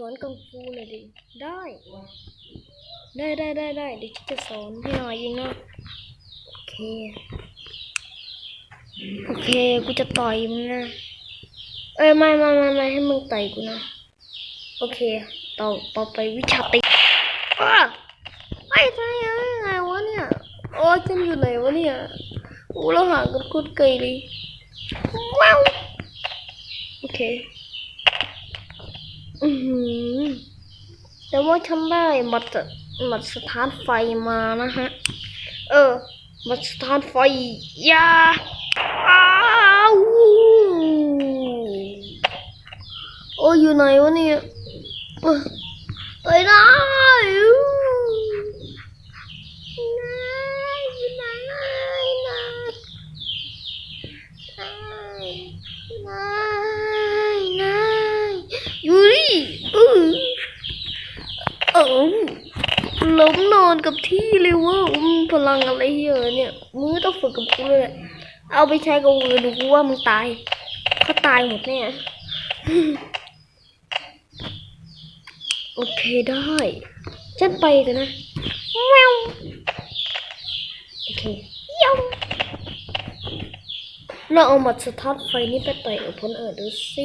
สอนกังฟูหน่อยดิ ได้ ได้ได้ได้ได้เดี๋ยวจะสอนให้หน่อยเองนะ โอเค โอเค กูจะต่อยมึงนะ เอ้ยไม่ไม่ไม่ไม่ให้มึงต่อยกูนะ โอเค ต่อต่อไปวิชาตีอ้าไอ้ทำยังไงวะเนี่ย โอ้ฉันอยู่ไหนวะเนี่ยโอ้เราหากันโคุดไกลเลย ว้าว โอเค อือหือแต่ว่าฉันได้มัดมัดสถานไฟมานะฮะ เออมัดสถานไฟยาอ้าวโอ้อยู่ไหนวะเนี่ยเอ้ยเอ้ยนะยอู้นายอยู่ไหนนายนายนายนายอยู่นี่อือเออ ล้มนอนกับที่เลยว่าพลังอะไรเยอะเนี่ยมึงต้องฝึกกับกูเลยเอาไปใช้กับมือดูกูว่ามึงตายเขาตายหมดแน่โอเคได้ ฉันไปกันนะแมวโอเคเยี่ยมเราเอาหมัดสตาร์ทไฟนี้ไปต่อยกับคนอื่นดูสิ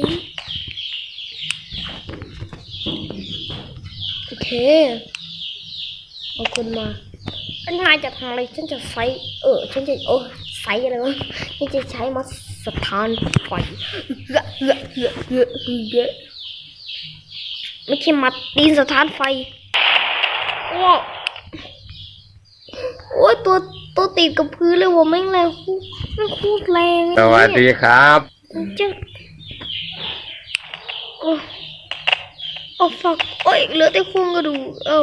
โอเค เอาคนมาอันนายจะทำอะไรฉันจะไฟ เออ ฉันจะ โอ้ไฟอะไรวะฉันจะใช้มัดสถานไฟเฮ้อเฮ้อเฮ้อเฮ้อเฮ้อไม่ใช่มัดดินสถานไฟโอ้โอ้ยตัวตัวติดกับพื้นเลยว่ะแม่งแรงคูแม่งคูดแรงสวัสดีครับจะโอ้โอ้ฝักโอ้ยเหลือแต่โครงกระดูกเอ้า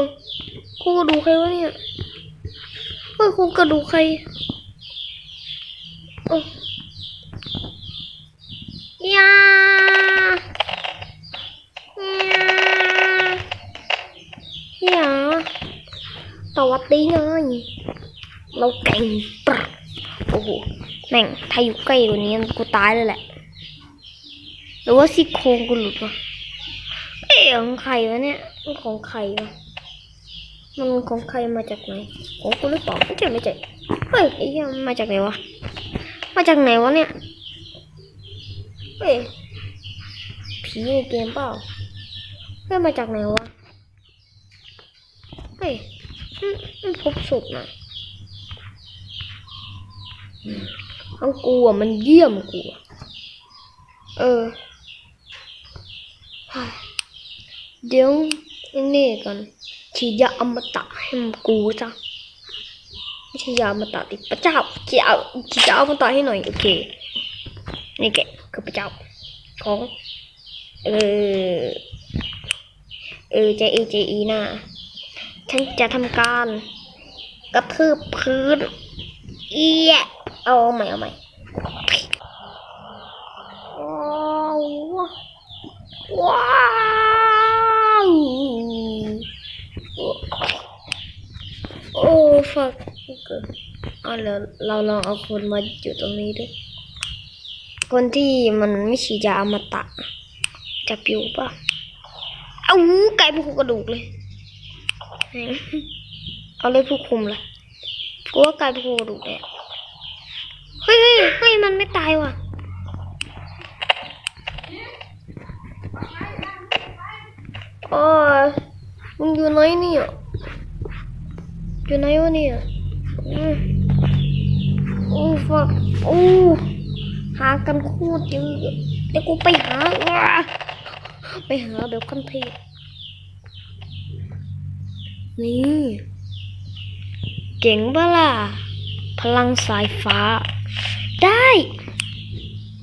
โครงกระดูกใครวะเนี่ยเฮ้ยโครงกระดูกใครโอ้ยายายาตวัดดีไงเราเก่งปะโอ้โหแม่งถ้าอยู่ใกล้กว่านี้กูตายเลยแหละหรือว่าซี่โครงกูหลุดวะ ของใครวะเนี่ยมันของใครวะมันของใครมาจากไหนของกูหรือเปล่าไม่ใช่ไม่ใช่เฮ้ยไอ้เหี้ยมันมาจากไหนวะมาจากไหนวะเนี่ยเฮ้ยผีในเกมเปล่าเฮ้ยมาจากไหนวะเฮ้ยมันมันพบศพนะทั้งกูอะมันเยี่ยมกูเออ เดี๋ยวนี่กันฉีดยาอมตะให้มันกูจ้ะไม่ใช่ยาอมตะติพระเจ้าฉีดยาฉีดยาอมตะให้หน่อยโอเคนี่แกคือพระเจ้าของเออเออใจเอใจอีน่ะฉันจะทำการ กระทืบพื้นเอียเอาใหม่เอาใหม่ว้าวว้าวโอ้ ฟักเอาแล้วเราลองเอาคนมาอยู่ตรงนี้ด้วยคนที่มันไม่ฉีดยาอมตะจะปิวป่ะเอาไก่เป็นกระดูกเลย เอาเลยผู้คุมเลยกูว่ากลายเป็นกระดูกแหละเฮ้ยเฮ้ยเฮ้ยมันไม่ตายว่ะโอ้ยมึงอยู่ไหนเนี่ย อยู่ไหนวะเนี่ยโอ้ฟักโอ้หากันโคตรเยอะเดี๋ยวกูไปหาไปหาเดี๋ยวคันเทศนี่เจ๋งปะล่ะ พลังสายฟ้า ได้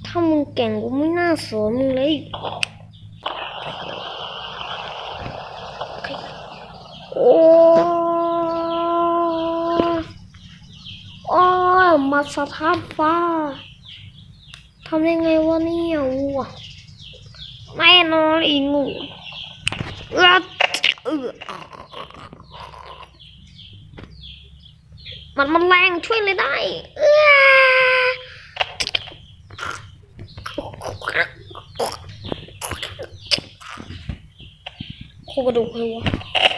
ถ้ามึงเก่งกูไม่น่าสนมึงเลยโอ้โอ้ย มาสถานฟ้าทำยังไงวะเนี่ยวัวแน่นอนอีงูเออเออมันมันแรงช่วยเลยได้เอ้อโคกระดูกเลยวะ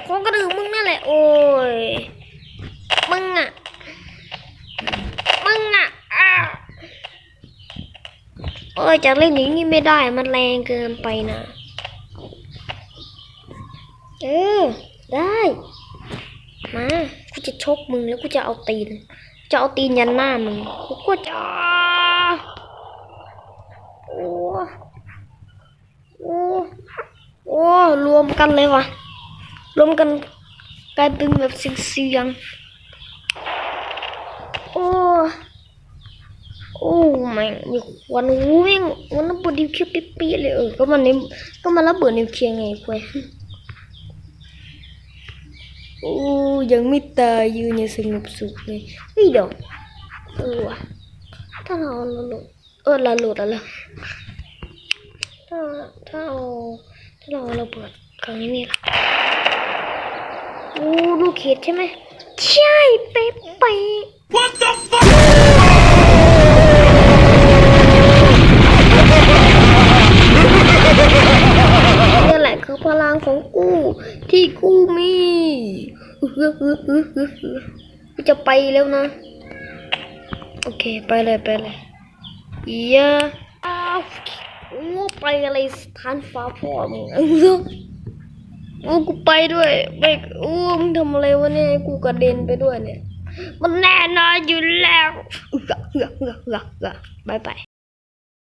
โคกระดูกมึงนั่นแหละโอ้ยมึงอะมึงอะอ้า โอ้ยจะเล่นอย่างนี้ไม่ได้ มันแรงเกินไปนะ เออ ได้ มา กูจะชกมึงแล้วกูจะเอาตีน จะเอาตีนยันหน้ามึง กูก็จะ โอ้โอ้โอ้รวมกันเลยวะรวมกันกลายเป็นแบบเสียงๆโอ้ โอ้แม่งมีควันโอ้แม่งมันระเบิดนิวเคลียร์ปิ๊ดๆเลยเออก็มันนี่ก็มันระเบิดนิวเคลียร์ไงคุยโอ้ยังไม่ตายยืนอย่างสงบสุขเลยเฮ้ยเดี๋ยวเออว่ะถ้าเราเราหลุดเออเราหลุดแล้วล่ะถ้าถ้าเราถ้าเราระเบิดครั้งนี้นี่ล่ะโอ้ลูกเห็ดใช่ไหมใช่เป๊ะไปะ What the fuck? ที่กูมีกูจะไปแล้วนะ โอเค ไปเลยไปเลยเยอะอ้าวโอ้ไปอะไรสถานฟ้าพ่อมึงเออโอ้กูไปด้วยไปโอ้มึงทำอะไรวะเนี่ยกูกระเด็นไปด้วยเนี่ย มันแน่นอนอยู่แล้วเอือกเอือกเอือกเอือกเอือกบายบาย